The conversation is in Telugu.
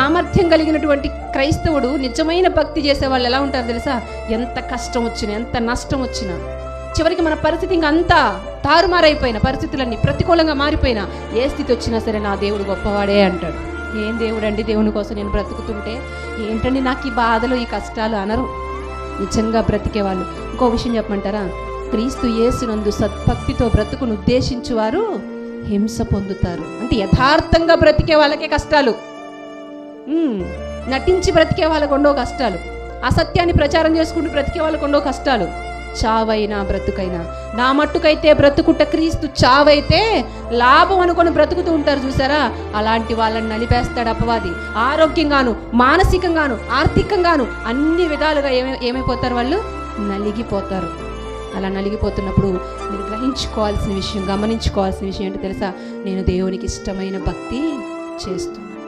సామర్థ్యం కలిగినటువంటి క్రైస్తవుడు నిజమైన భక్తి చేసే వాళ్ళు ఎలా ఉంటారు తెలుసా? ఎంత కష్టం వచ్చినా ఎంత నష్టం వచ్చినా. చివరికి మన పరిస్థితి ఇంక అంతా తారుమారైపోయిన పరిస్థితులన్నీ ప్రతికూలంగా మారిపోయినా ఏ స్థితి వచ్చినా సరే నా దేవుడు గొప్పవాడే అంటాడు. ఏం దేవుడు అండి దేవుని కోసం నేను బ్రతుకుతుంటే? ఏంటండి నాకు ఈ బాధలు ఈ కష్టాలు అనరు. నిజంగా బ్రతికే వాళ్ళు ఇంకో విషయం చెప్పమంటారా? క్రీస్తు యేసునందు సద్భక్తితో బ్రతుకును ఉద్దేశించువారు హింస పొందుతారు. అంటే యథార్థంగా బ్రతికే వాళ్ళకే కష్టాలు. నటించి బ్రతికే వాళ్ళకు ఉండో కష్టాలు. అసత్యాన్ని ప్రచారం చేసుకుంటూ బ్రతికే వాళ్ళకు ఉండవు కష్టాలు. చావైనా బ్రతుకైనా. నా మట్టుకైతే బ్రతుకుట క్రీస్తు చావైతే లాభం అనుకొని బ్రతుకుతూ ఉంటారు చూసారా? అలాంటి వాళ్ళని నలిపేస్తాడు అపవాది. ఆరోగ్యంగాను మానసికంగాను ఆర్థికంగాను అన్ని విధాలుగా ఏమై ఏమైపోతారు వాళ్ళు? నలిగిపోతారు. అలా నలిగిపోతున్నప్పుడు మీరు గ్రహించుకోవాల్సిన విషయం గమనించుకోవాల్సిన విషయం ఏంటో తెలుసా? నేను దేవునికి ఇష్టమైన భక్తి చేస్తున్నాను